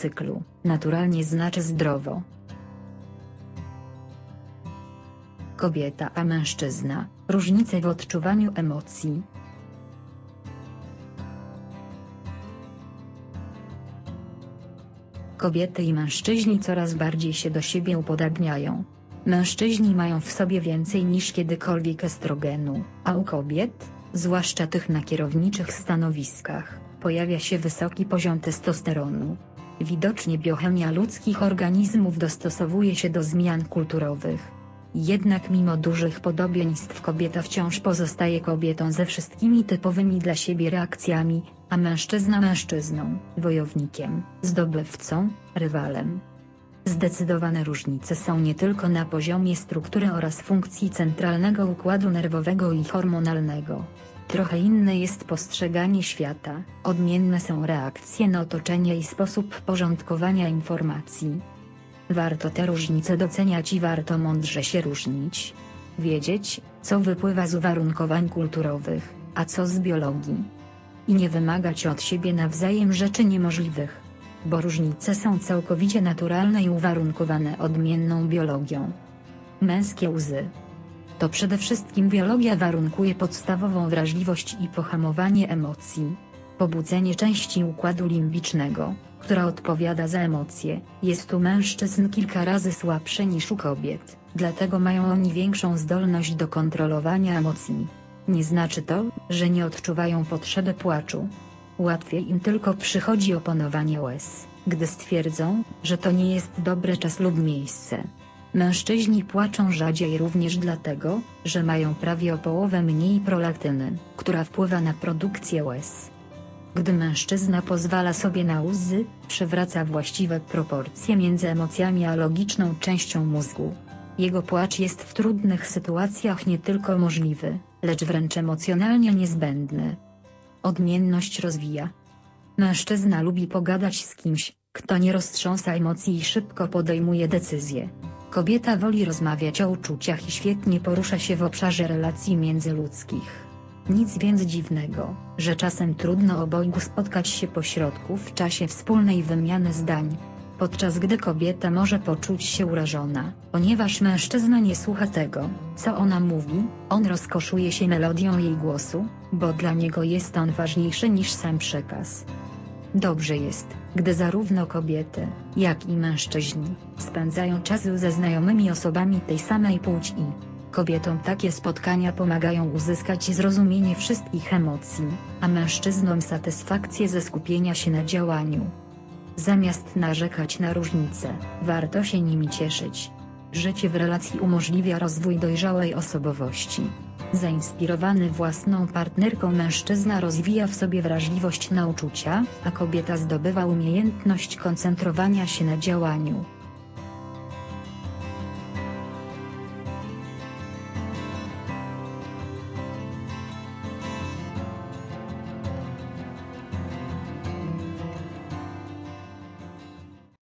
cyklu, naturalnie znaczy zdrowo. Kobieta a mężczyzna, różnice w odczuwaniu emocji. Kobiety i mężczyźni coraz bardziej się do siebie upodabniają. Mężczyźni mają w sobie więcej niż kiedykolwiek estrogenu, a u kobiet, zwłaszcza tych na kierowniczych stanowiskach, pojawia się wysoki poziom testosteronu. Widocznie biochemia ludzkich organizmów dostosowuje się do zmian kulturowych. Jednak mimo dużych podobieństw kobieta wciąż pozostaje kobietą ze wszystkimi typowymi dla siebie reakcjami, a mężczyzna mężczyzną, wojownikiem, zdobywcą, rywalem. Zdecydowane różnice są nie tylko na poziomie struktury oraz funkcji centralnego układu nerwowego i hormonalnego. Trochę inne jest postrzeganie świata, odmienne są reakcje na otoczenie i sposób porządkowania informacji. Warto te różnice doceniać i warto mądrze się różnić. Wiedzieć, co wypływa z uwarunkowań kulturowych, a co z biologii. I nie wymagać od siebie nawzajem rzeczy niemożliwych. Bo różnice są całkowicie naturalne i uwarunkowane odmienną biologią. Męskie łzy. To przede wszystkim biologia warunkuje podstawową wrażliwość i pohamowanie emocji. Pobudzenie części układu limbicznego, która odpowiada za emocje, jest u mężczyzn kilka razy słabsze niż u kobiet, dlatego mają oni większą zdolność do kontrolowania emocji. Nie znaczy to, że nie odczuwają potrzeby płaczu. Łatwiej im tylko przychodzi opanowanie łez, gdy stwierdzą, że to nie jest dobry czas lub miejsce. Mężczyźni płaczą rzadziej również dlatego, że mają prawie o połowę mniej prolaktyny, która wpływa na produkcję łez. Gdy mężczyzna pozwala sobie na łzy, przywraca właściwe proporcje między emocjami a logiczną częścią mózgu. Jego płacz jest w trudnych sytuacjach nie tylko możliwy, lecz wręcz emocjonalnie niezbędny. Odmienność rozwija. Mężczyzna lubi pogadać z kimś, kto nie roztrząsa emocji i szybko podejmuje decyzje. Kobieta woli rozmawiać o uczuciach i świetnie porusza się w obszarze relacji międzyludzkich. Nic więc dziwnego, że czasem trudno obojgu spotkać się pośrodku w czasie wspólnej wymiany zdań. Podczas gdy kobieta może poczuć się urażona, ponieważ mężczyzna nie słucha tego, co ona mówi, on rozkoszuje się melodią jej głosu, bo dla niego jest on ważniejszy niż sam przekaz. Dobrze jest, gdy zarówno kobiety, jak i mężczyźni spędzają czas ze znajomymi osobami tej samej płci. Kobietom takie spotkania pomagają uzyskać zrozumienie wszystkich emocji, a mężczyznom satysfakcję ze skupienia się na działaniu. Zamiast narzekać na różnice, warto się nimi cieszyć. Życie w relacji umożliwia rozwój dojrzałej osobowości. Zainspirowany własną partnerką mężczyzna rozwija w sobie wrażliwość na uczucia, a kobieta zdobywa umiejętność koncentrowania się na działaniu.